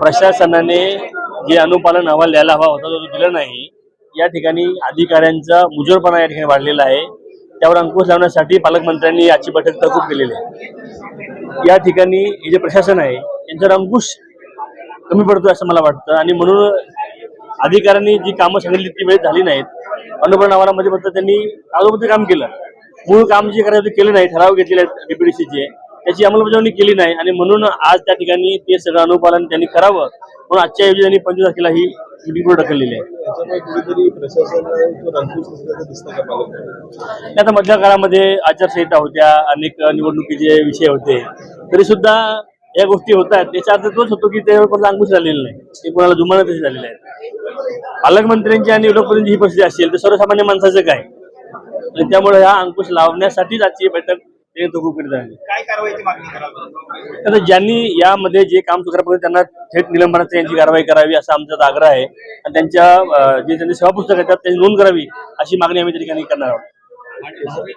प्रशासनाने जे अनुपालन अहवाल द्यायला हवा होता तो दिला नाही. या ठिकाणी अधिकाऱ्यांचा मुजोरपणा या ठिकाणी वाढलेला आहे. त्यावर अंकुश लावण्यासाठी पालकमंत्र्यांनी याची बैठक तहकूब केलेली आहे. या ठिकाणी हे जे प्रशासन आहे यांच्यावर अंकुश कमी पडतो असं मला वाटतं. आणि म्हणून अधिकाऱ्यांनी जी कामं सांगितली ती वेळेत झाली नाहीत. अनुपालन अहवालामध्ये फक्त त्यांनी कागदोपत्री काम केलं. मूळ काम जे करायचं ते केलं नाही. ठराव घेतलेले आहेत डीपीडीसीचे याची अंमलबजावणी केली नाही आणि म्हणून आज त्या ठिकाणी ते सगळं अनुपालन त्यांनी करावं म्हणून आजच्या ऐवजी त्यांनी पंचवीस तारखेला ही मिटिंग ढकललेली आहे. आता मधल्या काळामध्ये आचारसंहिता होत्या अनेक निवडणुकीचे विषय होते. तरी सुद्धा या गोष्टी होतात. त्याचा अर्थ तोच होतो की त्यावर कोणाला अंकुश झालेला नाही. ते कोणाला जुमानत तसे झालेले आहेत पालकमंत्र्यांची आणि लोकप्रतिनिधी ही परिस्थिती असेल तर सर्वसामान्य माणसाचं काय? आणि त्यामुळे हा अंकुश लावण्यासाठीच आजची बैठक त्यांनी करीत आहे. काय कारवाईची मागणी आता ज्यांनी यामध्ये जे काम चुकल्यापर्यंत त्यांना थेट निलंबनाची यांची कारवाई करावी असा आमचा आग्रह आहे. आणि त्यांच्या जे त्यांचे सेवा पुस्तक आहेत त्यात त्यांची नोंद करावी अशी मागणी आम्ही त्या ठिकाणी करणार आहोत.